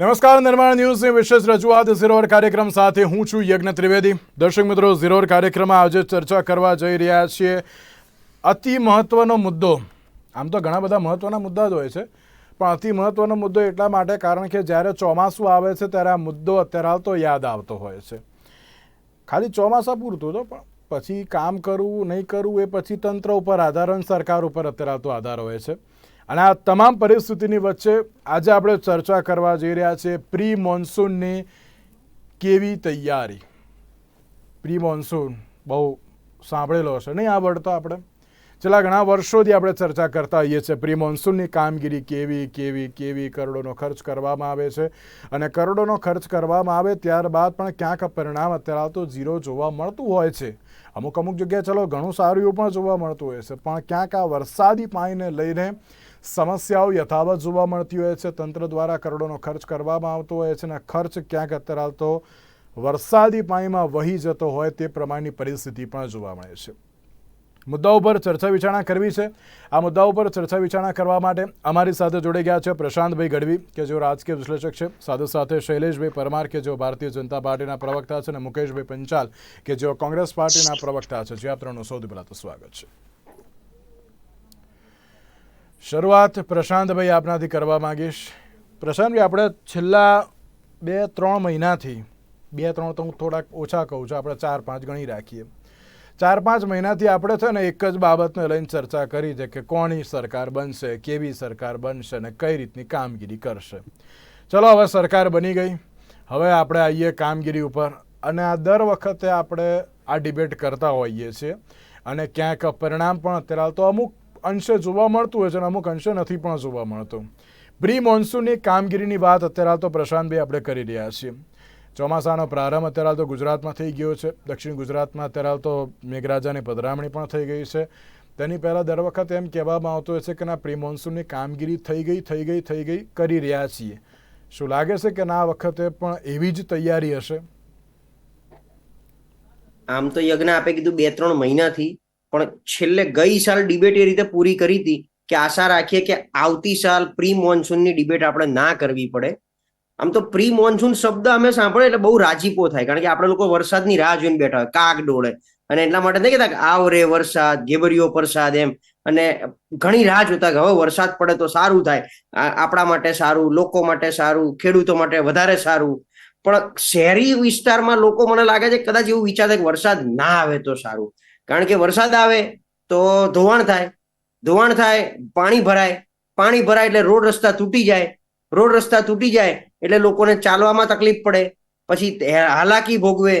નમસ્કાર, નિર્માણ ન્યૂઝની વિશેષ રજૂઆત ઝીરોર કાર્યક્રમ સાથે હું છું યજ્ઞ ત્રિવેદી. દર્શક મિત્રો, ઝીરોર કાર્યક્રમમાં આજે ચર્ચા કરવા જઈ રહ્યા છીએ. અતિ મહત્વનો મુદ્દો, આમ તો ઘણા બધા મહત્વના મુદ્દા જ હોય છે, પણ અતિ મહત્વનો મુદ્દો એટલા માટે કારણ કે જ્યારે ચોમાસું આવે છે ત્યારે આ મુદ્દો અત્યારે હાલ તો યાદ આવતો હોય છે. ખાલી ચોમાસા પૂરતું તો, પણ પછી કામ કરવું, નહીં કરવું એ પછી તંત્ર ઉપર આધાર અને સરકાર ઉપર અત્યારે હાલ તો આધાર હોય છે. અને આ તમામ પરિસ્થિતિની વચ્ચે આજે આપણે ચર્ચા કરવા જઈ રહ્યા છીએ પ્રી મોન્સૂનની કેવી તૈયારી? પ્રી મોન્સૂન બહુ સાંભળેલો હશે. નહીં, આ વર્ડ તો આપણે છેલ્લા ઘણા વર્ષોથી આપણે ચર્ચા કરતા હોઈએ છીએ. પ્રી મોન્સૂનની કામગીરી કેવી કેવી કેવી કરોડોનો ખર્ચ કરવામાં આવે છે અને કરોડોનો ખર્ચ કરવામાં આવે ત્યારબાદ પણ ક્યાંક પરિણામ અત્યારે તો ઝીરો જોવા મળતું હોય છે. અમુક અમુક જગ્યાએ ચલો ઘણું સારું એવું પણ જોવા મળતું હોય છે. પણ ક્યાંક આ વરસાદી પાણીને લઈને સમસ્યાઓ યથાવત જોવા મળતી હોય છે. તંત્ર દ્વારા કરોડોનો ખર્ચ કરવામાં આવતો હોય છે અને ખર્ચ ક્યાંક અત્યારે વરસાદી પાણીમાં વહી જતો હોય તે પ્રમાણની પરિસ્થિતિ પણ જોવા મળે છે. મુદ્દા ઉપર ચર્ચા વિચારણા કરવી છે. આ મુદ્દા ઉપર ચર્ચા વિચારણા કરવા માટે અમારી સાથે જોડાઈ ગયા છે પ્રશાંતભાઈ ગઢવી, કે જેઓ રાજકીય વિશ્લેષક છે. સાથે સાથે શૈલેષભાઈ પરમાર, કે જેઓ ભારતીય જનતા પાર્ટીના પ્રવક્તા છે. અને મુકેશભાઈ પંચાલ, કે જેઓ કોંગ્રેસ પાર્ટીના પ્રવક્તા છે. જે આ ત્રણનું સૌથી પહેલાં તો સ્વાગત છે. શરૂઆત પ્રશાંતભાઈ આપનાથી કરવા માંગીશ. પ્રશાંતભાઈ, આપણે છેલ્લા બે, ત્રણ મહિનાથી, બે, ત્રણ તો હું થોડાક ઓછા કહું છું, આપણે ચાર, પાંચ ગણી રાખીએ. ચાર, પાંચ મહિનાથી આપણે છે ને એક જ બાબતને લઈને ચર્ચા કરી છે કે કોની સરકાર બનશે, કેવી સરકાર બનશે અને કઈ રીતની કામગીરી કરશે. ચલો, હવે સરકાર બની ગઈ. હવે આપણે આવીએ કામગીરી ઉપર અને આ દર વખતે આપણે આ ડિબેટ કરતા હોઈએ છીએ અને ક્યાંક પરિણામ પણ અત્યારે તો અમુક અંશે જોવા મળતું હોય છે અને અમુક અંશે નથી પણ જોવા મળતું. પ્રી મોન્સૂનની કામગીરીની વાત અત્યારે હાલ તો પ્રશાંતભાઈ આપણે કરી રહ્યા છીએ. ચોમાસાનો પ્રારંભ અત્યારે હાલ તો ગુજરાતમાં થઈ ગયો છે. દક્ષિણ ગુજરાતમાં અત્યારે હાલ તો મેઘરાજાની પધરામણી પણ થઈ ગઈ છે. તેની પહેલાં દર વખતે એમ કહેવામાં આવતું હોય છે કે ના પ્રી મોન્સૂનની કામગીરી થઈ ગઈ થઈ ગઈ થઈ ગઈ, કરી રહ્યા છીએ. શું લાગે છે કે ના વખતે પણ એવી જ તૈયારી હશે? આમ તો યજ્ઞ આપે કીધું બે ત્રણ મહિનાથી. પણ છેલ્લે ગઈ સાલ ડિબેટ એ રીતે પૂરી કરી હતી કે આશા રાખીએ કે આવતી સાલ પ્રી મોન્સૂનની ડિબેટ આપણે ના કરવી પડે. આમ તો પ્રી મોન્સૂન શબ્દ અમે સાંભળે એટલે બહુ રાજીપો થાય, કારણ કે આપણે લોકો વરસાદની રાહ જોઈને બેઠા હોય, કાગ ડોળે. અને એટલા માટે નહીં કહેતા આવ રે વરસાદ, ગેબરીઓ વરસાદ એમ. અને ઘણી રાહ જોતા કે હવે વરસાદ પડે તો સારું થાય. આપણા માટે સારું, લોકો માટે સારું, ખેડૂતો માટે વધારે સારું. પણ શહેરી વિસ્તારમાં લોકો મને લાગે છે કદાચ એવું વિચારે કે વરસાદ ના આવે તો સારું. કારણ કે વરસાદ આવે તો ધોવાણ થાય ધોવાણ થાય, પાણી ભરાય પાણી ભરાય એટલે રોડ રસ્તા તૂટી જાય, રોડ રસ્તા તૂટી જાય એટલે લોકોને ચાલવામાં તકલીફ પડે. પછી હાલાકી ભોગવે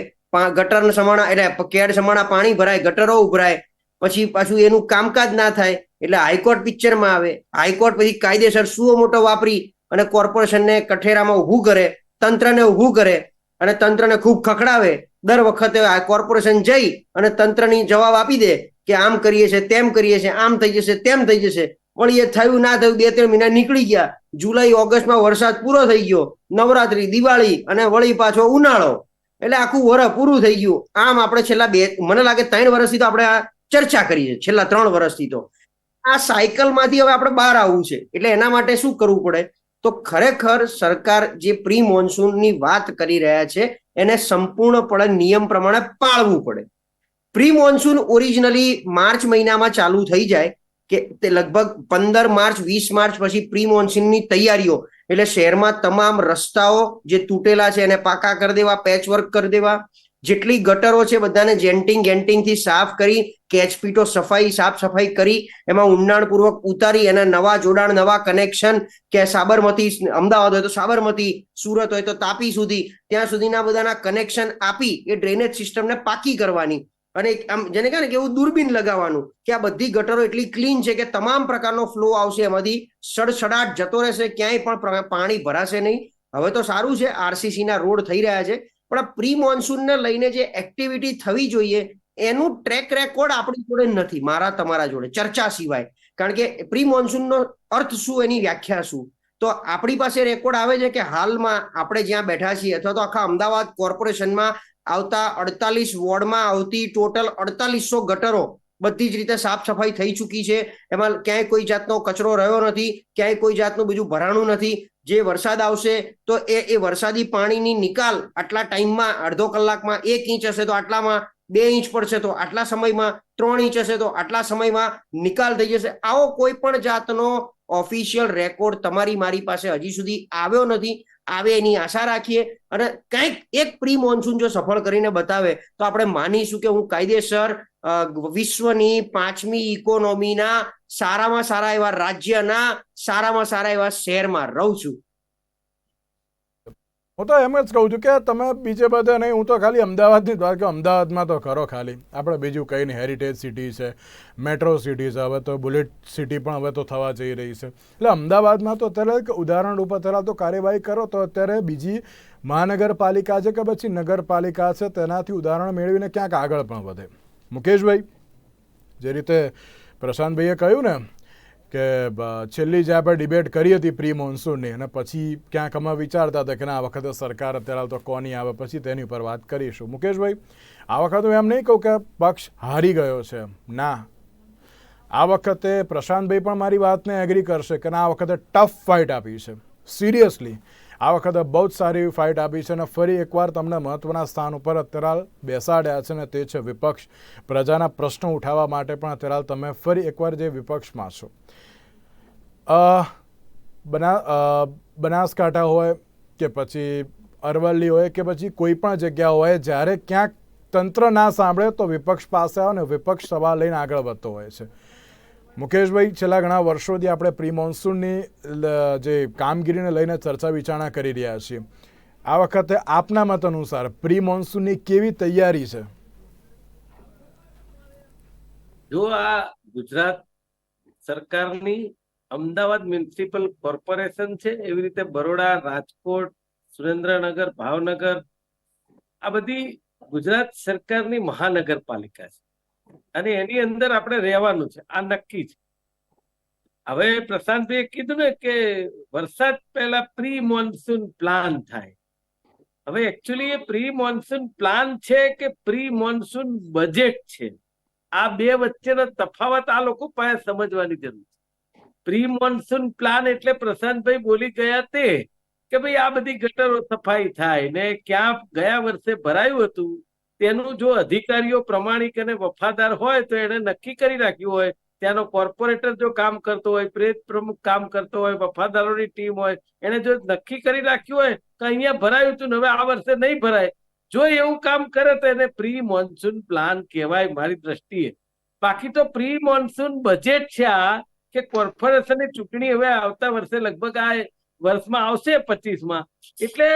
ગટર સમાણા, એટલે કેડ સમાણા પાણી ભરાય, ગટરો ઉભરાય, પછી પાછું એનું કામકાજ ના થાય એટલે હાઈકોર્ટ પિક્ચરમાં આવે. હાઈકોર્ટ પછી કાયદેસર સુઓ મોટો વાપરી અને કોર્પોરેશનને કઠેરામાં ઊભું કરે, તંત્રને ઊભું કરે અને તંત્રને ખૂબ ખખડાવે. દર વખતે આ કોર્પોરેશન જઈ અને તંત્રની જવાબ આપી દે કે આમ કરીએ છે, તેમ કરીએ છે, આમ થઈ જશે, તેમ થઈ જશે. પણ એ થયું ના થયું બે ત્રણ મહિના નીકળી ગયા. જુલાઈ, ઓગસ્ટમાં વરસાદ પૂરો થઈ ગયો. નવરાત્રી, દિવાળી અને વળી પાછો ઉનાળો. એટલે આખું વરસ પૂરું થઈ ગયું. આમ આપણે છેલ્લા બે, મને લાગે ત્રણ વર્ષથી તો આપણે આ ચર્ચા કરી છે. છેલ્લા ત્રણ વર્ષથી તો. આ સાયકલમાંથી હવે આપણે બહાર આવવું છે. એટલે એના માટે શું કરવું પડે? તો ખરેખર સરકાર જે પ્રી મોન્સૂનની વાત કરી રહ્યા છે, એને સંપૂર્ણપણે નિયમ પ્રમાણે પાળવું પડે. પ્રી મોન્સૂન ઓરિજિનલી માર્ચ મહિનામાં ચાલુ થઈ જાય કે તે લગભગ પંદર માર્ચ, વીસ માર્ચ પછી પ્રી મોન્સૂનની તૈયારીઓ, એટલે શહેરમાં તમામ રસ્તાઓ જે તૂટેલા છે એને પાકા કરી દેવા પેચવર્ક કરી દેવા જેટલી ગટરો છે બધાને જેન્ટિંગ ગેન્ટિંગથી સાફ કરી કેચપીટો સફાઈ, સાફ સફાઈ કરી, એમાં ઊંડાણપૂર્વક ઉતારી, એના નવા જોડાણ, નવા કનેક્શન કે સાબરમતી, અમદાવાદ હોય તો સાબરમતી, સુરત હોય તો તાપી સુધી, ત્યાં સુધીના બધાના કનેક્શન આપી, એ ડ્રેનેજ સિસ્ટમને પાકી કરવાની. અને આમ જેને કહે ને કે એવું દૂરબીન લગાવવાનું, કે આ બધી ગટરો એટલી ક્લીન છે કે તમામ પ્રકારનો ફ્લો આવશે, એમાંથી સડસડાટ જતો રહેશે, ક્યાંય પણ પાણી ભરાશે નહીં. હવે તો સારું છે આરસીસી ના રોડ થઈ રહ્યા છે. પણ આ પ્રી મોન્સૂનને લઈને જે એક્ટિવિટી થવી જોઈએ, એનું ટ્રેક રેકોર્ડ આપણી જોડે નથી, મારા તમારા જોડે, ચર્ચા સિવાય. કારણ કે પ્રી મોન્સૂનનો અર્થ શું, એની વ્યાખ્યા શું? તો આપણી પાસે રેકોર્ડ આવે છે કે હાલમાં આપણે જ્યાં બેઠા છીએ, અથવા તો આખા અમદાવાદ કોર્પોરેશનમાં આવતા અડતાલીસ વોર્ડમાં આવતી ટોટલ અડતાલીસો ગટરો બધી જ રીતે સાફ સફાઈ થઈ ચૂકી છે. એમાં ક્યાંય કોઈ જાતનો કચરો રહ્યો નથી, ક્યાંય કોઈ જાતનું બીજું ભરાણું નથી. જે વરસાદ આવશે, તો એ એ વરસાદી પાણીની નિકાલ આટલા ટાઈમમાં, અડધો કલાકમાં એક ઇંચ હશે તો આટલામાં બે ઇંચ પડશે, તો આટલા સમયમાં ત્રણ ઇંચ હશે, તો આટલા સમયમાં નિકાલ થઈ જશે. આવો કોઈ પણ જાતનો ઓફિશિયલ રેકોર્ડ તમારી, મારી પાસે હજી સુધી આવ્યો નથી. આવે એની આશા રાખીએ. અને કંઈક એક પ્રી મોન્સૂન જો સફળ કરીને બતાવે, તો આપણે માનીશું કે હું કાયદેસર વિશ્વની પાંચમી ઇકોનોમીના સારામાં સારા એવા રાજ્યના, સારામાં સારા એવા શહેરમાં રહું છું. હું તો એમ જ કહું છું કે તમે બીજે બધે નહીં, હું તો ખાલી અમદાવાદની જ વાત કે અમદાવાદમાં તો ખરો ખાલી. આપણે બીજું કંઈ નહીં. હેરિટેજ સિટી છે મેટ્રો સિટી છે. હવે તો બુલેટ સિટી પણ હવે તો થવા જઈ રહી છે. એટલે અમદાવાદમાં તો અત્યારે ઉદાહરણ ઉપર અત્યારે તો કાર્યવાહી કરો તો અત્યારે બીજી મહાનગરપાલિકા છે કે પછી નગરપાલિકા છે, તેનાથી ઉદાહરણ મેળવીને ક્યાંક આગળ પણ વધે. મુકેશભાઈ, જે રીતે પ્રશાંતભાઈએ કહ્યું ને કે છેલ્લી જે આપણે ડિબેટ કરી હતી પ્રી મોન્સૂનની અને પછી ક્યાંક અમે વિચારતા હતા કે ના, આ વખતે સરકાર અત્યારે તો કોની આવે, પછી તેની ઉપર વાત કરીશું. મુકેશભાઈ, આ વખતે હું એમ નહીં કહું કે પક્ષ હારી ગયો છે. ના. આ વખતે પ્રશાંતભાઈ પણ મારી વાતને એગ્રી કરશે કે ના, આ વખતે ટફ ફાઇટ આપી છે. સિરિયસલી આ વખતે બહુ જ સારી એવી ફાઇટ આપી છે અને ફરી એકવાર તમને મહત્વના સ્થાન ઉપર અત્યારે બેસાડ્યા છે ને તે છે વિપક્ષ. પ્રજાના પ્રશ્નો ઉઠાવવા માટે પણ અત્યારે તમે ફરી એકવાર જે વિપક્ષમાં છો. બના બનાસકાંઠા હોય કે પછી અરવલ્લી હોય કે પછી કોઈ પણ જગ્યા હોય, જ્યારે ક્યાંક તંત્ર ના સાંભળે તો વિપક્ષ પાસે આવે ને વિપક્ષ સવાલ લઈને આગળ વધતો હોય છે. મુકેશભાઈ, છેલ્લા ઘણા વર્ષોથી આપણે પ્રી મોન્સૂનની જે કામગીરીને લઈને ચર્ચા વિચારણા કરી રહ્યા છીએ. આ વખતે આપના મત અનુસાર પ્રી મોન્સૂનની કેવી તૈયારી છે? જો આ ગુજરાત સરકારની અમદાવાદ મ્યુનિસિપલ કોર્પોરેશન છે, એવી રીતે બરોડા, રાજકોટ, સુરેન્દ્રનગર, ભાવનગર, આ બધી ગુજરાત સરકારની મહાનગરપાલિકા છે. અને એની અંદર આપણે રહેવાનું છે. આ નક્કી છે. હવે પ્રશાંતભાઈ કીધું ને કે વરસાદ પહેલા પ્રી મોન્સૂન પ્લાન થાય. હવે એકચ્યુઅલી એ પ્રી મોન્સૂન પ્લાન છે કે પ્રી મોન્સૂન બજેટ છે? આ બે વચ્ચેનો તફાવત આ લોકો પાસે સમજવાની જરૂર છે. પ્રી મોન્સૂન પ્લાન એટલે પ્રશાંતભાઈ બોલી ગયા તે કે ભાઈ આ બધી ગટરો સફાઈ થાય ને ક્યાં ગયા વર્ષે ભરાયું હતું? તેનું જો અધિકારીઓ પ્રમાણિક અને વફાદાર હોય તો એને નક્કી કરી રાખ્યું હોય. ત્યાંનો કોર્પોરેટર જો કામ કરતો હોય, પ્રેત પ્રમુખ કામ કરતો હોય, વફાદારોની ટીમ હોય એને જો નક્કી કરી રાખ્યું હોય કે અહીંયા ભરાયું હતું હવે આ વર્ષે નહીં ભરાય. જો એવું કામ કરે તો એને પ્રી મોન્સૂન પ્લાન કહેવાય મારી દ્રષ્ટિએ. બાકી તો પ્રી મોન્સૂન બજેટ છે આ કે કોર્પોરેશનની ચૂંટણી હવે આવતા વર્ષે લગભગ આ વર્ષમાં આવશે પચીસમાં. એટલે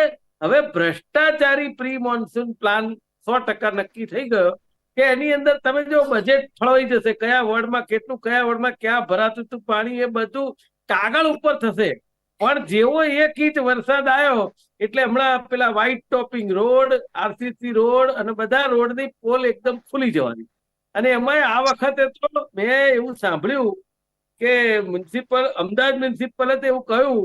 હવે ભ્રષ્ટાચારી પ્રી મોન્સૂન પ્લાન સો ટકા નક્કી થઈ ગયો કે એની અંદર તમે જો બજેટ ફળવાઈ જશે, કયા વોર્ડમાં કેટલું, કયા વોર્ડમાં ક્યાં ભરાતું હતું, પાણી એ બધું કાગળ ઉપર થશે. પણ જેવો એક ઇંચ વરસાદ આવ્યો, એટલે હમણાં પેલા white topping road RCC road અને બધા રોડની પોલ એકદમ ખુલી જવાની. અને એમાંય આ વખતે તો મેં એવું સાંભળ્યું કે મ્યુનિસિપલ અમદાવાદ મ્યુનિસિપલે એવું કહ્યું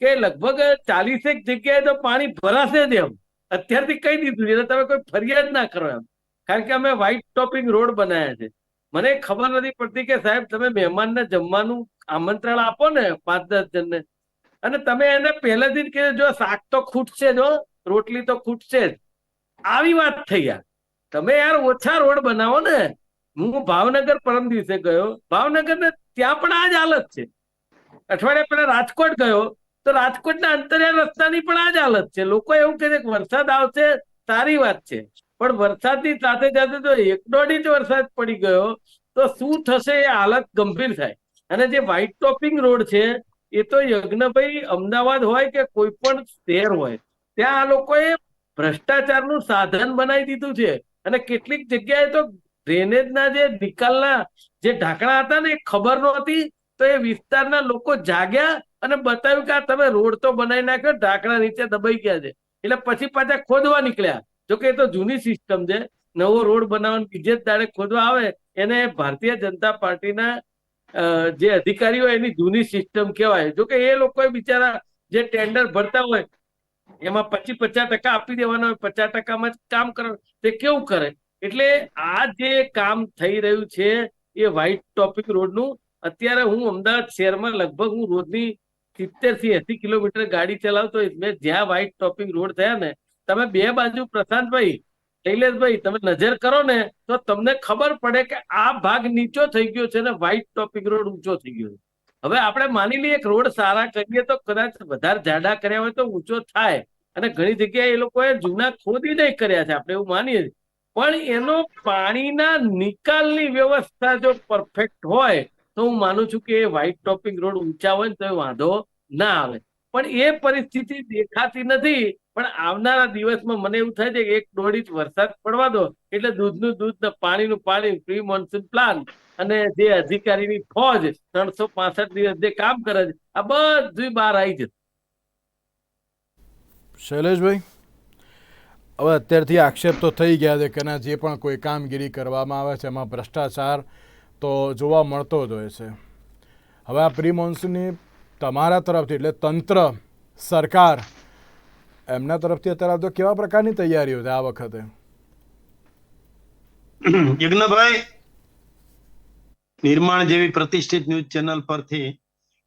કે લગભગ ચાલીસેક જગ્યાએ તો પાણી ભરાશે જ એમ. અત્યારથી કહી દીધું છે તમે કોઈ ફરિયાદ ના કરો એમ. કારણ કે અમે વ્હાઈટ ટોપિંગ રોડ બનાવ્યા છે. મને ખબર નથી પડતી કે સાહેબ, તમે મહેમાનને જમવાનું આમંત્રણ આપો ને પાંચ દસ જણને. અને તમે એને પહેલેથી જ કે જો શાક તો ખૂટશે જો રોટલી તો ખૂટશે જ. આવી વાત થઈ યાર. તમે યાર ઓછા રોડ બનાવો ને. હું ભાવનગર પરમ દિવસે ગયો. ભાવનગર ને ત્યાં પણ આ જ હાલત છે. અઠવાડિયા પહેલા રાજકોટ ગયો. તો રાજકોટના અંતરિયાળ રસ્તાની પણ આ જ હાલત છે. લોકો એવું કહે છે કે વરસાદ આવશે, સારી વાત છે. પણ વરસાદની સાથે સાથે તો એક દોઢ ઇંચ વરસાદ પડી ગયો, તો શું થશે એ હાલત ગંભીર થાય. અને જે વ્હાઈટ ટોપિંગ રોડ છે, એ તો યજ્ઞભાઈ અમદાવાદ હોય કે કોઈ પણ શહેર હોય, ત્યાં આ લોકોએ ભ્રષ્ટાચારનું સાધન બનાવી દીધું છે. અને કેટલીક જગ્યાએ તો ડ્રેનેજના જે નિકાલના જે ઢાંકણા હતા ને, એ ખબર નહોતી, તો એ વિસ્તારના લોકો જાગ્યા અને બતાવ્યું કે આ તમે રોડ તો બનાવી નાખ્યો, ઢાંકણા નીચે દબાઈ ગયા છે. એટલે પછી પાછા ખોદવા નીકળ્યા. જોકે એ તો જૂની સિસ્ટમ છે. નવો રોડ બનાવવાનું બીજે જ દાડે ખોદવા આવે, એને ભારતીય જનતા પાર્ટીના જે જે અધિકારીઓ એની જૂની સિસ્ટમ કહેવાય. જોકે એ લોકોએ બિચારા જે ટેન્ડર ભરતા હોય, એમાં પચીસ પચાસ ટકા આપી દેવાના હોય, પચાસ ટકામાં જ કામ કરવાનું તે કેવું કરે? એટલે આ જે કામ થઈ રહ્યું છે, એ વ્હાઇટ ટોપિક રોડનું. અત્યારે હું અમદાવાદ શહેરમાં લગભગ હું રોજની સિત્તેરથી એસી કિલોમીટર ગાડી ચલાવતો મેં જ્યાં વ્હાઈટ ટોપિંગ રોડ થયા ને, તમે બે બાજુ પ્રશાંતભાઈ, શૈલેષભાઈ, તમે નજર કરો ને, તો તમને ખબર પડે કે આ ભાગ નીચો થઈ ગયો છે ને વ્હાઈટ ટોપિંગ રોડ ઊંચો થઈ ગયો છે. હવે આપણે માની લઈએ કે રોડ સારા કરીએ તો કદાચ વધારે જાડા કર્યા હોય તો ઊંચો થાય. અને ઘણી જગ્યાએ એ લોકોએ જૂના ખોદીને કર્યા છે, આપણે એવું માનીએ પણ એનો પાણીના નિકાલની વ્યવસ્થા જો પરફેક્ટ હોય તો હું માનું છું કે વ્હાઇટ ટોપિંગ રોડ ઊંચા હોય ને તો વાંધો ના આવે. પણ એ પરિસ્થિતિ દેખાતી નથી. પણ આવનારા દિવસમાં મને એવું થાય છે કે એક દોઢ ઇંચ વરસાદ પડવા દો એટલે દૂધનું દૂધ પાણીનું પાણી પ્રી મોન્સૂન પ્લાન અને જે અધિકારીની ફોજ ત્રણસો પાસઠ દિવસ જે કામ કરે છે, આ બધું બહાર આવી જશે. શૈલેષભાઈ, હવે અત્યારથી આક્ષેપ તો થઈ ગયા છે કે જે પણ કોઈ કામગીરી કરવામાં આવે છે, એમાં ભ્રષ્ટાચાર તો જોવા મળતો જ હોય છે. હવે આ પ્રી મોન્સૂનની તમારા તરફથી એટલે તંત્ર, સરકાર, એમના તરફથી અત્યારે તો કેવા પ્રકારની તૈયારીઓ છે આ વખતે? યજ્ઞભાઈ નિર્માણ જેવી પ્રતિષ્ઠિત ન્યૂઝ ચેનલ પરથી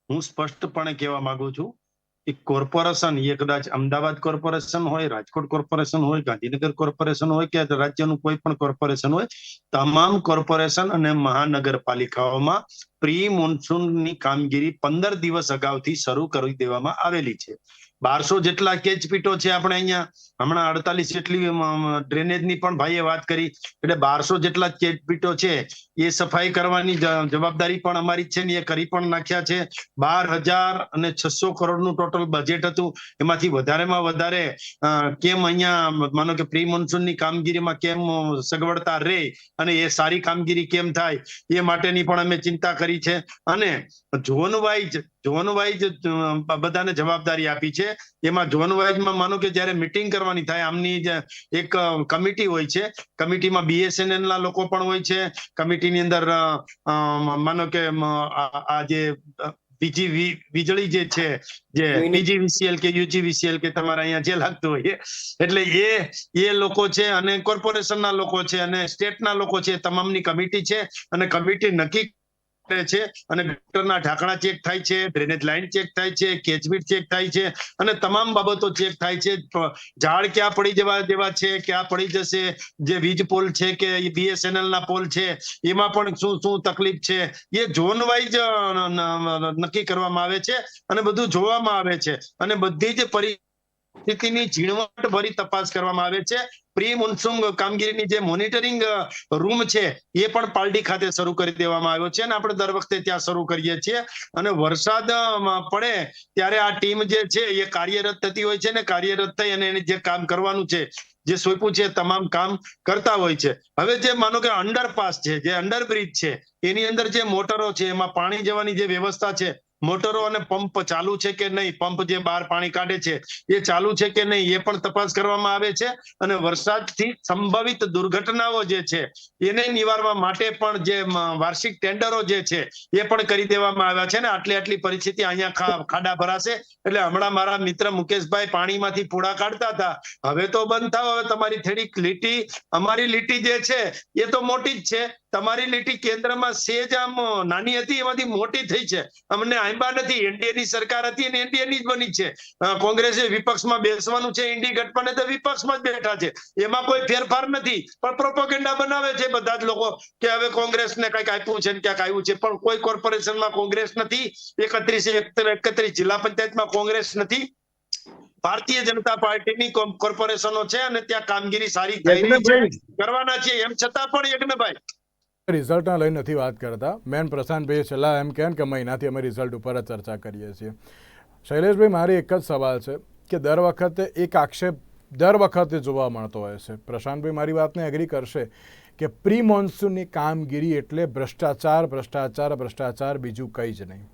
હું સ્પષ્ટપણે કહેવા માંગુ છું. કે કોર્પોરેશન, એ કદાચ અમદાવાદ કોર્પોરેશન હોય, રાજકોટ કોર્પોરેશન હોય, ગાંધીનગર કોર્પોરેશન હોય કે રાજ્યનું કોઈ પણ કોર્પોરેશન હોય, તમામ કોર્પોરેશન અને મહાનગરપાલિકાઓમાં પ્રી મોન્સૂનની કામગીરી પંદર દિવસ અગાઉથી શરૂ કરી દેવામાં આવેલી છે. બારસો જેટલા કેચપીટો છે આપણે અહીંયા. હમણાં અડતાલીસ જેટલી ડ્રેનેજની પણ ભાઈએ વાત કરી. એટલે બારસો જેટલા કેચપીટો છે, એ સફાઈ કરવાની જવાબદારી પણ અમારી છે ને એ કરી પણ નાખ્યા છે. બાર હજાર અને છસો કરોડનું ટોટલ બજેટ હતું, એમાંથી વધારેમાં વધારે કેમ અહીંયા માનો કે પ્રી મોન્સૂનની કામગીરીમાં કેમ સગવડતા રહે અને એ સારી કામગીરી કેમ થાય, એ માટેની પણ અમે ચિંતા કરી છે. અને ઝોન વાઇઝ ઝોન વાઇઝ બધાને જવાબદારી આપી છે. એમાં ઝોન વાઇઝમાં માનો કે જ્યારે મિટિંગ કરવાની થાય, આમની એક કમિટી હોય છે. કમિટીમાં બીએસએનએલ ના લોકો પણ હોય છે. કમિટીની અંદર માનો કે આ જે બીજી વીજળી જે છે જે Unit. પીજીવીસીએલ કે યુજીવીસીએલ કે તમારે અહીંયા જે લાગતું હોય એ. એટલે એ એ લોકો છે અને કોર્પોરેશનના લોકો છે અને સ્ટેટના લોકો છે તમામની કમિટી છે અને કમિટી નક્કી કરે છે અને ગટરના ઢાંકણા ચેક થાય છે ડ્રેનેજ લાઇન ચેક થાય છે કેચબીટ ચેક થાય છે અને તમામ બાબતો ચેક થાય છે. ઝાડ ક્યાં પડી જવા દેવા છે, ક્યાં પડી જશે, જે વીજ પોલ છે કે બીએસએનએલ ના પોલ છે, એમાં પણ શું શું તકલીફ છે, એ ઝોન વાઇઝ નક્કી કરવામાં આવે છે અને બધું જોવામાં આવે છે. અને બધી જ પરિસ્થિતિની ઝીણવટ ભરી તપાસ કરવામાં આવે છે. પ્રી મોન્સૂન કામગીરીની જે મોનિટરિંગ રૂમ છે, એ પણ પાલડી ખાતે શરૂ કરી દેવામાં આવ્યો છે અને આપણે દર વખતે ત્યાં શરૂ કરીએ છીએ. અને વરસાદ પડે ત્યારે આ ટીમ જે છે, એ કાર્યરત થતી હોય છે ને કાર્યરત થઈ અને એને જે કામ કરવાનું છે, જે સોંપ્યું છે તમામ કામ કરતા હોય છે. હવે જે માનો કે અંડરપાસ છે, જે અંડરબ્રિજ છે, એની અંદર જે મોટરો છે, એમાં પાણી જવાની જે વ્યવસ્થા છે મોટરો અને પંપ ચાલુ છે કે નહીં? પંપ જે બહાર પાણી કાઢે છે, એ ચાલુ છે કે નહીં? એ પણ તપાસ કરવામાં આવે છે. અને વરસાદથી સંભવિત દુર્ઘટનાઓ જે છે, એને નિવારવા માટે પણ જે વાર્ષિક ટેન્ડરો જે છે, એ પણ કરી દેવામાં આવ્યા છે ને? આટલી આટલી પરિસ્થિતિ અહીંયા ખાડા ભરાશે. એટલે હમણાં મારા મિત્ર મુકેશભાઈ પાણીમાંથી પૂળા કાઢતા હતા. હવે તો બંધ થાવ. હવે તમારી થોડીક લીટી, અમારી લીટી જે છે, એ તો મોટી જ છે. તમારી લીટી કેન્દ્રમાં સેજ આમ નાની હતી એમાંથી મોટી થઈ છે. અમને આંબા નથી એનડીએ ની સરકાર હતી અને એનડીએ ની જ બની છે. કોંગ્રેસે વિપક્ષમાં બેસવાનું છે ઇન્ડી ગઠબંધન તો વિપક્ષમાં જ બેઠા છે. એમાં કોઈ ફેરફાર નથી પણ પ્રોપોગેન્ડા બનાવે છે બધા જ લોકો કે હવે કોંગ્રેસને કંઈક આપ્યું છે ને ક્યાંક આવ્યું છે. પણ કોઈ કોર્પોરેશનમાં કોંગ્રેસ નથી એકત્રીસ એકત્રીસ જિલ્લા પંચાયતમાં કોંગ્રેસ નથી. ભારતીય જનતા પાર્ટીની કોર્પોરેશનો છે અને ત્યાં કામગીરી સારી થઈ રહી છે. કરવાના છે એમ છતાં પણ યજ્ઞભાઈ. રિઝલ્ટના લઈને નથી વાત કરતા. મેન પ્રશાંતભાઈએ છેલ્લા એમ કહે કે મહિનાથી અમે રિઝલ્ટ ઉપર જ ચર્ચા કરીએ છીએ. શૈલેષભાઈ, મારી એક જ સવાલ છે કે દર વખતે એક આક્ષેપ દર વખતે જોવા મળતો હોય છે. પ્રશાંતભાઈ, મારી વાતને એગ્રી કરશે કે પ્રી મોન્સૂનની કામગીરી એટલે ભ્રષ્ટાચાર ભ્રષ્ટાચાર ભ્રષ્ટાચાર બીજું કંઈ જ નહીં.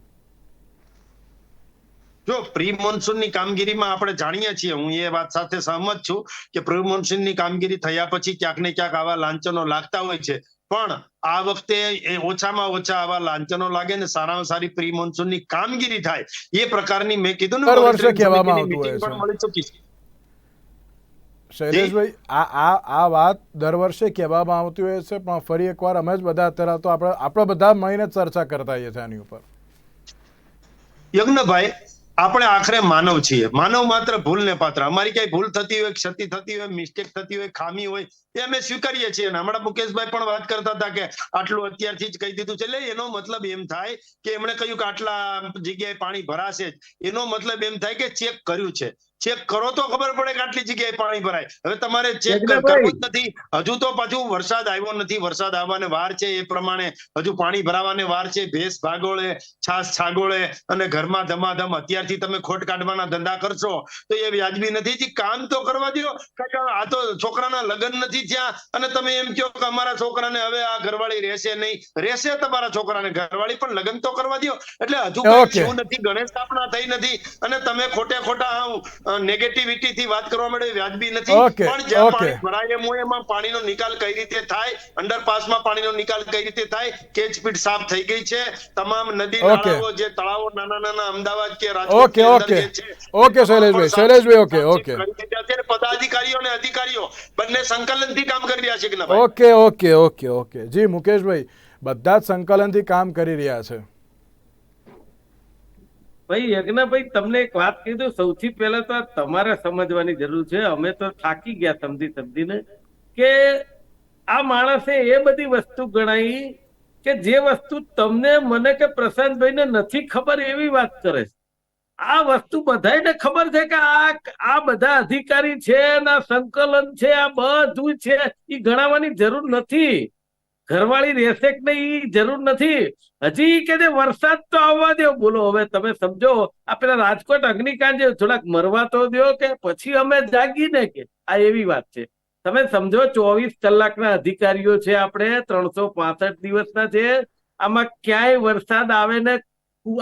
જો પ્રી મોન્સૂનની કામગીરીમાં આપણે જાણીએ છીએ, હું એ વાત સાથે સહમત છું કે પ્રી મોન્સૂનની કામગીરી થયા પછી ક્યાંક ને ક્યાંક આવા લાંચનો લાગતા હોય છે. પણ આ વખતે ઓછામાં ઓછા આવા લાંચનો લાગે ને સારામાં સારી પ્રી મોન્સૂનની કામગીરી થાય એ પ્રકારની મેં કીધું ને છે. મળી ચૂકી છે. શૈલેષભાઈ આ આ આ વાત દર વર્ષે કહેવામાં આવતી હોય છે પણ ફરી એકવાર અમે જ બધા અત્યારે તો આપણે આપણે બધા મળીને ચર્ચા કરતા હોઈએ છીએ આની ઉપર. યજ્ઞભાઈ આપણે આખરે માનવ છીએ. માનવ માત્ર ભૂલને પાત્ર. અમારી ક્યાંય ભૂલ થતી હોય ક્ષતિ થતી હોય મિસ્ટેક થતી હોય ખામી હોય એ અમે સ્વીકારીએ છીએ. અને હમણાં મુકેશભાઈ પણ વાત કરતા હતા કે આટલું અત્યારથી જ કહી દીધું છે. એટલે એનો મતલબ એમ થાય કે એમણે કહ્યું કે આટલા જગ્યાએ પાણી ભરાશે એનો મતલબ એમ થાય કે ચેક કર્યું છે. ચેક કરો તો ખબર પડે કે આટલી જગ્યાએ પાણી ભરાય. હવે તમારે ચેક કરવું જ નથી. હજુ તો પાછું વરસાદ આવ્યો નથી. વરસાદ આવવાને વાર છે. એ પ્રમાણે હજુ પાણી ભરાવાને વાર છે. ભેંસ ભાગોળે છાસ છાગોળે અને ઘરમાં ધમાધમ અત્યારથી તમે ખોટ કાઢવાના ધંધા કરશો તો એ વ્યાજબી નથી. કામ તો કરવા દો આ તો છોકરાના લગ્ન નથી થયા અને તમે એમ કહો કે અમારા છોકરાને હવે આ ઘરવાળી રહેશે નહીં. રહેશે તમારા છોકરાને ઘરવાળી પણ લગ્ન તો કરવા દો એટલે હજુ એવું નથી ગણેશ સ્થાપના થઈ નથી અને તમે ખોટે ખોટા નેગેટિવિટી થી વાત કરવા માટે વ્યાજબી નથી. પણ જ્યાં પાણી ભરાય એમ હોય એમાં પાણીનો નિકાલ કઈ રીતે થાય? અંડરપાસમાં પાણીનો નિકાલ કઈ રીતે થાય? કેચ પીટ સાફ થઈ ગઈ છે? તમામ નદી નાળાઓ જે તળાવો નાના નાના અમદાવાદ કે Rajkot okay okay Shaileshbhai, Shaileshbhai, okay okay પદાધિકારીઓ અને અધિકારીઓ બંને સંકલનથી કામ કરી રહ્યા છે કે ના ઓકે ઓકે ઓકે ઓકે. જી મુકેશભાઈ બધા જ સંકલનથી કામ કરી રહ્યા છે. ભાઈ યજ્ઞભાઈ તમને એક વાત કીધું સૌથી પહેલા તો તમારે સમજવાની જરૂર છે. અમે તો થાકી ગયા સમજી સમજીને કે આ માણસે એ બધી વસ્તુ ગણાવી કે જે વસ્તુ તમને મને કે પ્રશાંતભાઈને નથી ખબર એવી વાત કરે છે. આ વસ્તુ બધાને ખબર છે કે આ આ બધા અધિકારી છે ના સંકલન છે, આ બધું છે એ ગણાવવાની જરૂર નથી. ઘરવાળી રહેશે કે નહીં જરૂર નથી. હજી કે જે વરસાદ તો આવવા દો બોલો, હવે તમે સમજો, આ પેલા રાજકોટ અગ્નિકાંડ જે થોડાક મરવા તો દો કે પછી અમે જાગીને કે? આ એવી વાત છે. તમે સમજો, ચોવીસ કલાકના અધિકારીઓ છે આપણે, ત્રણસો પાસઠ દિવસના છે. આમાં ક્યાંય વરસાદ આવે ને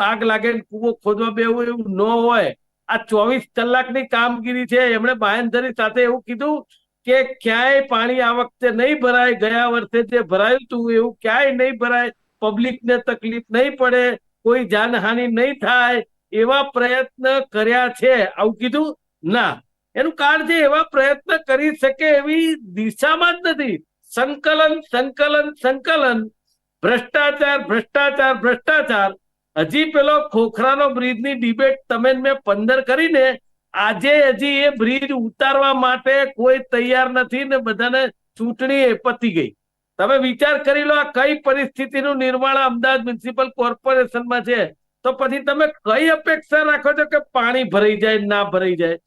આગ લાગે કૂવો ખોદવા બેવું એવું ન હોય. આ ચોવીસ કલાકની કામગીરી છે. એમણે બાયંધરી સાથે એવું કીધું કે ક્યાંય પાણી આ વખતે નહીં ભરાય. ગયા વર્ષે જે ભરાયું હતું એવું ક્યાંય નહીં ભરાય. પબ્લિકને તકલીફ નહીં પડે. કોઈ જાનહાનિ નહીં થાય. એવા પ્રયત્ન કર્યા છે. આવું કીધું? ના. એનું કારણ છે એવા પ્રયત્ન કરી શકે એવી દિશામાં જ નથી. સંકલન સંકલન સંકલન. ભ્રષ્ટાચાર ભ્રષ્ટાચાર ભ્રષ્ટાચાર. હજી પેલો ખોખરાનો બ્રિજની ડિબેટ તમે મેં પંદર કરીને આજે હજી એ બ્રિજ ઉતારવા માટે કોઈ તૈયાર નથી ને બધાને ચૂંટણી એ પતી ગઈ. તમે વિચાર કરી લો આ કઈ પરિસ્થિતિનું નિર્માણ અમદાવાદ મ્યુનિસિપલ કોર્પોરેશનમાં છે. તો પછી તમે કઈ અપેક્ષા રાખો છો કે પાણી ભરાઈ જાય, ના ભરાઈ જાય?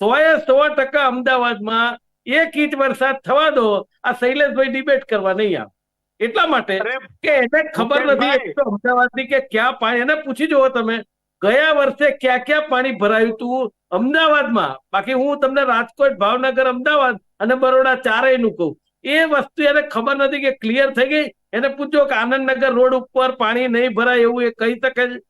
સોએ સો ટકા અમદાવાદમાં એક ઇંચ વરસાદ થવા દો, આ શૈલેષભાઈ ડિબેટ કરવા નહીં આવે. એટલા માટે કે એને ખબર નથી અમદાવાદની કે ક્યાં પાણી એને પૂછી જુઓ તમે ગયા વર્ષે ક્યાં ક્યાં પાણી ભરાયું હતું અમદાવાદમાં? બાકી હું તમને રાજકોટ ભાવનગર અમદાવાદ અને બરોડા ચારેયનું કહું. એ વસ્તુ એને ખબર નથી કે ક્લિયર થઈ ગઈ? એને પૂછજો કે આનંદનગર રોડ ઉપર પાણી નહીં ભરાય એવું એ કહી શકે છે?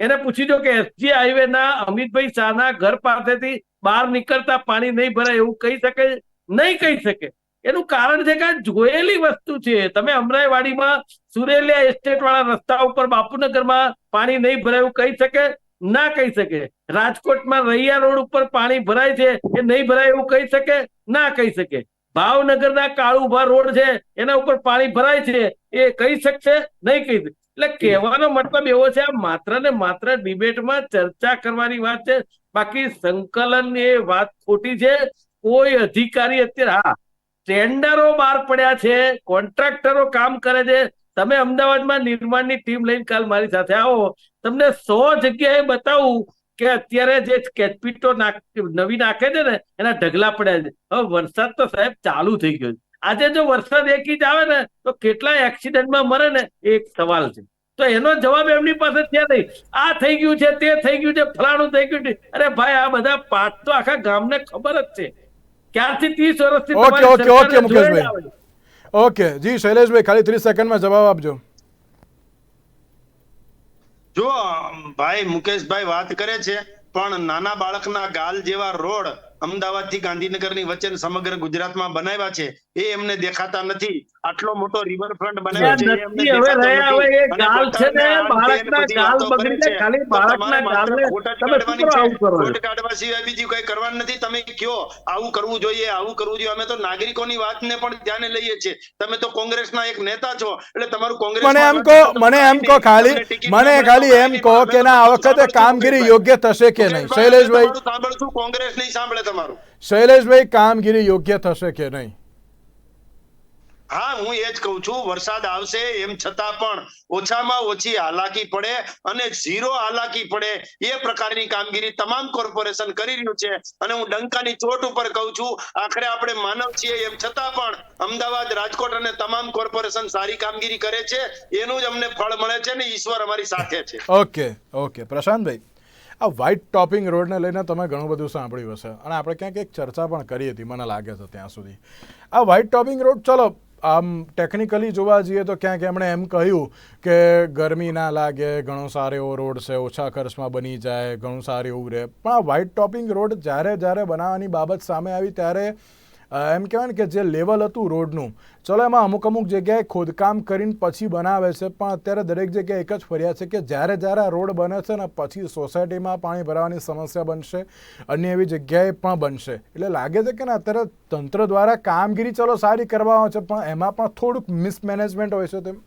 એને પૂછી જો કે એસજી હાઈવે ના અમિતભાઈ શાહના ઘર પાસેથી બહાર નીકળતા પાણી નહીં ભરાય એવું કહી શકે? નહીં કહી શકે. એનું કારણ છે કે જોયેલી વસ્તુ છે. તમે અમરાઈવાડીમાં સુરેલિયા એસ્ટેટ વાળા રસ્તા ઉપર બાપુનગરમાં પાણી નહીં ભરાય, કહી શકે? ના કહી શકે. રાજકોટમાં રૈયા રોડ ઉપર પાણી ભરાય છે એ નહીં ભરાય એવું કહી શકે? ના કહી શકે. ભાવનગરના કાળુભા રોડ છે, એના ઉપર પાણી ભરાય છે, એ કહી શકશે? નહીં કહી એટલે કહેવાનો મતલબ એવો છે, આ માત્ર ને માત્ર ડિબેટમાં ચર્ચા કરવાની વાત છે. બાકી સંકલન એ વાત ખોટી છે. કોઈ અધિકારી અત્યારે, હા ટેન્ડરો બહાર પડ્યા છે કોન્ટ્રાક્ટરો કામ કરે છે. તમે અમદાવાદમાં નિર્માણની ટીમ લઈને કાલ મારી સાથે આવો. તમને સો જગ્યાએ બતાવું કે અત્યારે જે કેચપીટો નવી નાખે છે ને, એના ઢગલા પડ્યા છે. હવે વરસાદ તો સાહેબ ચાલુ થઈ ગયો છે. આજે જો વરસાદ એક ઇંચ આવે ને, તો કેટલા એક્સિડન્ટમાં મરે ને, એક સવાલ છે. તો એનો જવાબ એમની પાસે છે નહીં. આ થઈ ગયું છે, તે થઈ ગયું છે, ફલાણું થઈ ગયું છે. અરે ભાઈ, આ બધા પાઠ તો આખા ગામને ખબર જ છે. ક્યારથી ત્રીસ વર્ષથી okay, okay, okay, Mukeshbhai. Okay જી શૈલેષભાઈ ખાલી ત્રીસ સેકન્ડમાં જવાબ આપજો. જો ભાઈ મુકેશભાઈ વાત કરે છે પણ નાના બાળકના ગાલ જેવા રોડ અમદાવાદથી ગાંધીનગરની વચ્ચે સમગ્ર ગુજરાતમાં બનાવ્યા છે. એ એમને દેખાતા નથી. આટલો મોટો રિવર ફ્રન્ટ બનાવ્યો છે હવે રહ્યા હવે એ ગાલ છે ને બાળકના ગાલ વાતો બગડી છે. ખાલી બાળકના ગાલને તમે શું. આવું કરો છો? કાઢવા સિવાય બીજું કઈ કરવાનું નથી. તમે કયો આવું કરવું જોઈએ આવું કરવું જોઈએ. અમે તો નાગરિકોની વાતને પણ ધ્યાને લઈએ છીએ. તમે તો કોંગ્રેસના એક નેતા છો એટલે તમારું કોંગ્રેસ મને એમ કહો મને એમ કહો ખાલી મને ખાલી એમ કહો કે ના આ વખતે કામગીરી યોગ્ય થશે કે નહીં? શૈલેષભાઈ? સાંભળશું કોંગ્રેસ નહીં સાંભળે તમારું. શૈલેષભાઈ કામગીરી યોગ્ય થશે કે નહીં? હા, હું એ જ કહું છું, વરસાદ આવશે એમ છતાં પણ ઓછામાં ઓછી હાલાકી પડે અને ઝીરો હાલાકી પડે એ પ્રકારની કામગીરી તમામ કોર્પોરેશન કરી રહ્યું છે. અને હું ડંકાની ચોટ ઉપર કહું છું, આખરે આપણે માનવ છીએ એમ છતાં પણ અમદાવાદ, રાજકોટ અને તમામ કોર્પોરેશન સારી કામગીરી કરે છે. એનું જ અમને ફળ મળે છે ને ઈશ્વર અમારી સાથે છે. Okay okay. પ્રશાંતભાઈ, આ વ્હાઇટ ટોપિંગ રોડને લઈને તમે ઘણું બધું સાંભળ્યું હશે. અને આપણે ક્યાંક એક ચર્ચા પણ કરી હતી, મને લાગે છે ત્યાં સુધી. આ વ્હાઇટ ટોપિંગ રોડ, ચલો આમ ટેકનિકલી જોવા જઈએ તો ક્યાંક એમણે એમ કહ્યું કે ગરમી ના લાગે, ઘણો સારો એવો રોડ છે, ઓછા ખર્ચમાં બની જાય, ઘણું સારું એવું રહે. પણ આ વ્હાઇટ ટોપિંગ રોડ જ્યારે જ્યારે બનાવવાની બાબત સામે આવી ત્યારે એમ કહેવાય ને કે જે લેવલ હતું રોડનું, ચલો એમાં અમુક અમુક જગ્યાએ ખોદકામ કરીને પછી બનાવે છે, પણ અત્યારે દરેક જગ્યાએ એક જ ફરિયાદ છે કે જ્યારે જ્યારે આ રોડ બને છે ને પછી સોસાયટીમાં પાણી ભરાવાની સમસ્યા બનશે, અન્ય એવી જગ્યાએ પણ બનશે. એટલે લાગે છે કે ને અત્યારે તંત્ર દ્વારા કામગીરી ચલો સારી કરવામાં છે, પણ એમાં પણ થોડુંક મિસમેનેજમેન્ટ હોય છે તેમ.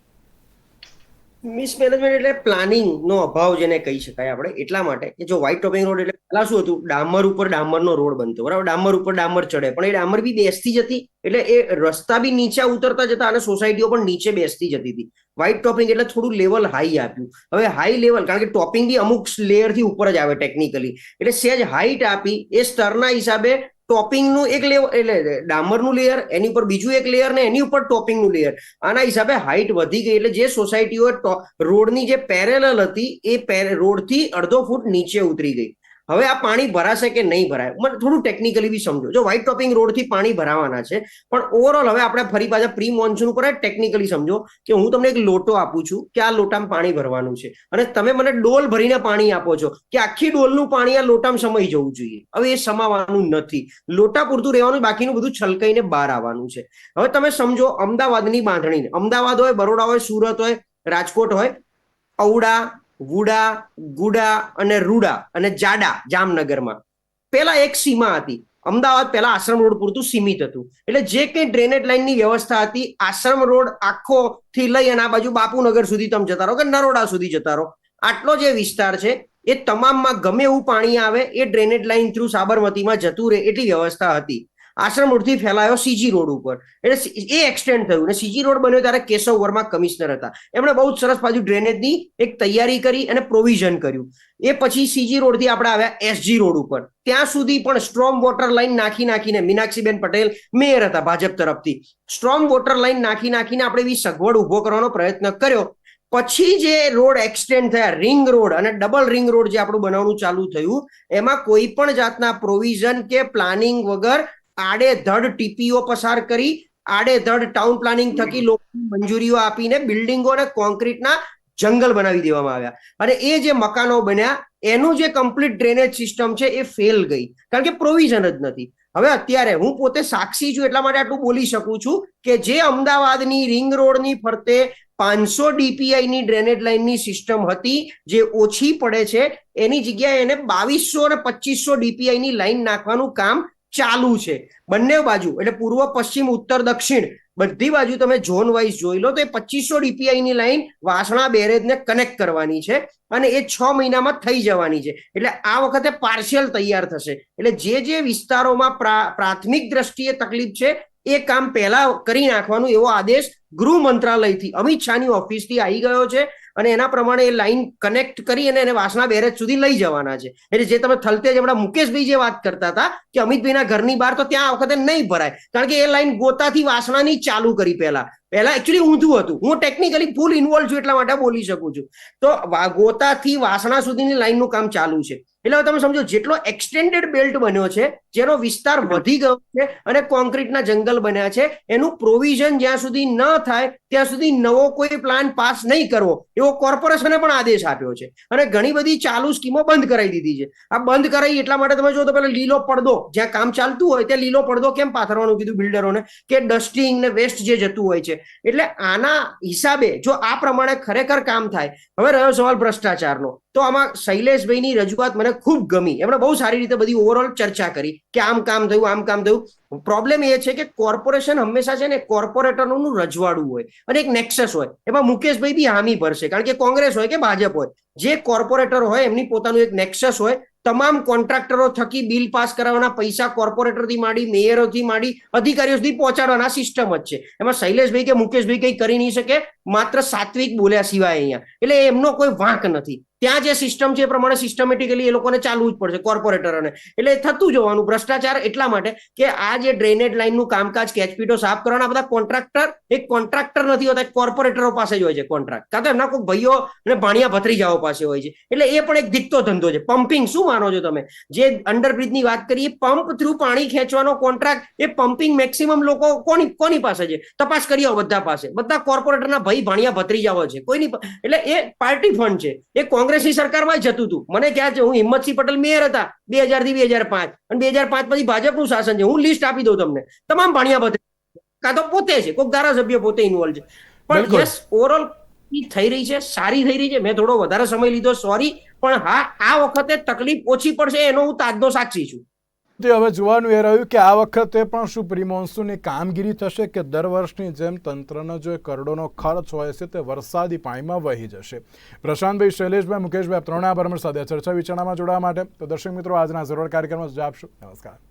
મિસમેનેજમેન્ટ એટલે પ્લાનિંગ નો અભાવ જેને કહી શકાય આપણે. એટલા માટે કે જો વ્હાઇટ ટોપિંગ રોડ એટલે પહેલા શું હતું? ડામર ઉપર ડામરનો રોડ બનતો. બરાબર? ડામર ઉપર ડામર ચડે. પણ એ ડામર બી બેસતી જતી એટલે એ રસ્તા બી નીચે ઉતરતા જતા અને સોસાયટીઓ પણ નીચે બેસતી જતી હતી વ્હાઇટ ટોપિંગ એટલે થોડું લેવલ હાઈ આપ્યું. હવે હાઈ લેવલ કારણ કે ટોપિંગ બી અમુક લેયરથી ઉપર જ આવે ટેકનિકલી એટલે સેજ હાઈટ આપી એ સ્તરના હિસાબે ટોપિંગનું એક લેવલ એટલે ડામરનું લેયર એની ઉપર બીજું એક લેયર ને એની ઉપર ટોપિંગનું લેયર આના હિસાબે હાઈટ વધી ગઈ એટલે જે સોસાયટીઓ રોડની જે પેરેલલ હતી, એ રોડથી અડધો ફૂટ નીચે ઉતરી ગઈ. હવે આ પાણી ભરાશે કે નહીં ભરાય? મને થોડું ટેકનિકલી બી સમજો. જો વ્હાઇટ ટોપિંગ રોડથી પાણી ભરાવાના છે, પણ ઓવરઓલ હવે આપણે ફરી પાછા પ્રી મોન્સૂન ઉપર ટેકનિકલી સમજો કે હું તમને એક લોટો આપું છું કે આ લોટામાં પાણી ભરવાનું છે. અને તમે મને ડોલ ભરીને પાણી આપો છો કે આખી ડોલનું પાણી આ લોટામાં સમાઈ જવું જોઈએ. હવે એ સમાવાનું નથી. લોટા પૂરતું રહેવાનું, બાકીનું બધું છલકાઈને બહાર આવવાનું છે. હવે તમે સમજો અમદાવાદની બાંધણી અમદાવાદ હોય, બરોડા હોય, સુરત હોય, રાજકોટ હોય ઔડા વુડા ગુડા અને રૂડા અને જાડા જામનગરમાં. પેલા એક સીમા હતી. અમદાવાદ પહેલા આશ્રમ રોડ પૂરતું સીમિત હતું. એટલે જે કંઈ ડ્રેનેજ લાઇનની વ્યવસ્થા હતી, આશ્રમ રોડ આખો થી લઈ અને આ બાજુ બાપુનગર સુધી તમે જતા રહો કે નરોડા સુધી જતા રહો. આટલો જે વિસ્તાર છે, એ તમામમાં ગમે એવું પાણી આવે, એ ડ્રેનેજ લાઇન થ્રુ સાબરમતીમાં જતું રહે એટલી વ્યવસ્થા હતી. આશ્રમ રોડથી ફેલાયો સીજી રોડ ઉપર. એટલે એ એક્સટેન્ડ થયું અને સીજી રોડ બન્યો ત્યારે કેશવ વર્મા કમિશનર હતા. એમણે બહુ સરસ બાજુ ડ્રેનેજની એક તૈયારી કરી અને પ્રોવિઝન કર્યું. એ પછી સીજી રોડથી આપણે આવ્યા એસજી રોડ ઉપર. ત્યાં સુધી પણ સ્ટ્રોમ વોટર લાઈન નાખી નાખીને મીનાક્ષીબેન પટેલ મેયર હતા ભાજપ તરફથી. સ્ટ્રોમ વોટર લાઈન નાખી નાખીને આપણે એવી સગવડ ઊભો કરવાનો પ્રયત્ન કર્યો. પછી જે રોડ એક્સટેન્ડ થયા રિંગ રોડ અને ડબલ રિંગ રોડ જે આપણું બનાવવાનું ચાલુ થયું, એમાં કોઈ પણ જાતના પ્રોવિઝન કે પ્લાનિંગ વગર આડેધડ ટીપીઓ પસાર કરી, આડેધડ ટાઉન પ્લાનિંગ થકી લોકોની મંજૂરીઓ આપીને બિલ્ડિંગો અને કોન્ક્રીટના જંગલ બનાવી દેવામાં આવ્યા. અને એ જે મકાનો બન્યા, એનું જે કમ્પ્લીટ ડ્રેનેજ સિસ્ટમ છે, એ ફેલ ગઈ. કારણ કે પ્રોવિઝન જ નથી. હવે અત્યારે હું પોતે સાક્ષી છું એટલા માટે આટલું બોલી શકું છું કે જે અમદાવાદની રિંગ રોડની ફરતે પાંચસો ડીપીઆઈની ડ્રેનેજ લાઇનની સિસ્ટમ હતી, જે ઓછી પડે છે, એની જગ્યાએ એને બાવીસો અને પચીસો ડીપીઆઈની લાઇન નાખવાનું કામ ચાલુ છે. બંને બાજુ, એટલે પૂર્વ, પશ્ચિમ, ઉત્તર, દક્ષિણ, બધી બાજુ તમે ઝોન વાઇઝ જોઈ લો તો એ પચીસો ડીપીઆઈ ની લાઈન વાસણા બેરેજને કનેક્ટ કરવાની છે અને એ છ મહિનામાં થઈ જવાની છે. એટલે આ વખતે પાર્શિયલ તૈયાર થશે. એટલે જે જે વિસ્તારોમાં પ્રાથમિક દ્રષ્ટિએ તકલીફ છે, એ કામ પહેલા કરી નાખવાનું એવો આદેશ ગૃહ મંત્રાલયથી, અમિત શાહની ઓફિસથી આવી ગયો છે. અને એના પ્રમાણે એ લાઈન કનેક્ટ કરી અને એને વાસણા બેરેજ સુધી લઈ જવાના છે. એટલે જે તમે થલતેજ હમણાં મુકેશભાઈ જે વાત કરતા હતા કે અમિતભાઈના ઘરની બહાર તો ત્યાં આ વખતે નહીં ભરાય. કારણ કે એ લાઈન ગોતાથી વાસણાની ચાલુ કરી પહેલા. પહેલા એકચ્યુઅલી ઊંધું હતું. હું ટેકનિકલી ફૂલ ઇન્વોલ્વ છું એટલા માટે બોલી શકું છું. તો ગોતાથી વાસણા સુધીની લાઈનનું કામ ચાલુ છે. એટલે તમે સમજો, જેટલો એક્સટેન્ડેડ બેલ્ટ બન્યો છે, જેનો વિસ્તાર વધી ગયો છે અને કોન્ક્રીટના જંગલ બન્યા છે, એનું પ્રોવિઝન જ્યાં સુધી ન થાય, ત્યાં સુધી નવો કોઈ પ્લાન પાસ નહીં કરવો. એવો કોર્પોરેશને પણ આદેશ આપ્યો છે. અને ઘણી બધી ચાલુ સ્કીમો બંધ કરાવી દીધી છે. આ બંધ કરાવી એટલા માટે તમે જો તો પેલા લીલો પડદો, જ્યાં કામ ચાલતું હોય, ત્યાં લીલો પડદો કેમ પાથરવાનું કીધું બિલ્ડરોને કે ડસ્ટિંગ ને વેસ્ટ જે જતું હોય છે. એટલે આના હિસાબે જો આ પ્રમાણે ખરેખર કામ થાય, હવે રહ્યો સવાલ ભ્રષ્ટાચારનો. તો આમાં શૈલેષભાઈની રજૂઆત મને ખૂબ ગમી. એમણે બહુ સારી રીતે બધી ઓવરઓલ ચર્ચા કરી કે આમ કામ થયું, આમ કામ થયું. પ્રોબ્લેમ એ છે કે કોર્પોરેશન હંમેશા છે ને કોર્પોરેટરનું રજવાડું હોય અને એક નેક્સસ હોય. એમાં મુકેશભાઈ બી હામી ભરશે કારણ કે કોંગ્રેસ હોય કે ભાજપ હોય. જે કોર્પોરેટર હોય એમની પોતાનું એક નેક્સસ હોય તમામ કોન્ટ્રાક્ટરો થકી બિલ પાસ કરાવવાના પૈસા કોર્પોરેટરથી માંડી, મેયરોથી માંડી, અધિકારીઓ સુધી પહોંચાડવાના સિસ્ટમ જ છે. એમાં શૈલેષભાઈ કે મુકેશભાઈ કંઈ કરી નહીં શકે, માત્ર સાત્વિક બોલ્યા સિવાય અહીંયા. એટલે એમનો કોઈ વાંક નથી. ત્યાં જે સિસ્ટમ છે એ પ્રમાણે સિસ્ટમેટિકલી એ લોકોને ચાલવું જ પડશે કોર્પોરેટરોને એટલે થતું જવાનું, ભ્રષ્ટાચાર એટલા માટે કે આ જે ડ્રેનેજ લાઇનનું કામકાજ કેચપીટો સાફ કરવાના બધા કોન્ટ્રાક્ટર એક કોન્ટ્રાક્ટર નથી હોતા કોર્પોરેટરો પાસે જ હોય છે કોન્ટ્રાક્ટ કાં તો એમના કોઈ ભાઈઓ અને ભાણિયા ભત્રીજાઓ પાસે હોય છે. એટલે એ પણ એક દીકતો ધંધો છે. પમ્પિંગ શું માનો છો તમે? જે અંડરબ્રિજની વાત કરીએ પંપ થ્રુ પાણી ખેંચવાનો કોન્ટ્રાક્ટ એ પમ્પિંગ મેક્સિમમ લોકો કોની કોની પાસે છે? તપાસ કરી આવો બધા પાસે. બધા કોર્પોરેટરના ભાઈ, ભાણિયા, ભત્રીજાઓ છે. કોઈની એટલે એ પાર્ટી ફંડ છે. એ કોંગ્રેસની સરકારમાં જતું હતું. મને ક્યાં છે હું હિંમતસિંહ પટેલ મેયર હતા બે હજારથી બે હજાર પાંચ. અને બે હજાર પાંચ પછી ભાજપનું શાસન છે હું લિસ્ટ આપી દઉં તમને. તમામ ભાણિયા બધે કાં તો પોતે છે કોઈક ધારાસભ્ય પોતે ઇન્વોલ્વ છે. પણ યસ ઓવરઓલ થઈ રહી છે સારી થઈ રહી છે. મેં થોડો વધારે સમય લીધો સોરી પણ હા આ વખતે તકલીફ ઓછી પડશે એનો હું તાજનો સાક્ષી છું. તે હવે જોવાનું એ રહ્યું કે આ વખતે પણ શું પ્રી મોન્સૂનની કામગીરી થશે કે દર વર્ષની જેમ તંત્રનો જે કરોડોનો ખર્ચ હોય છે તે વરસાદી પાણીમાં વહી જશે. પ્રશાંતભાઈ, શૈલેષભાઈ, મુકેશભાઈ, આપ ત્રણેય સાથે ચર્ચા વિચારણામાં જોડાવા માટે. તો દર્શક મિત્રો, આજના જરૂર કાર્યક્રમમાં જ આપશું. નમસ્કાર.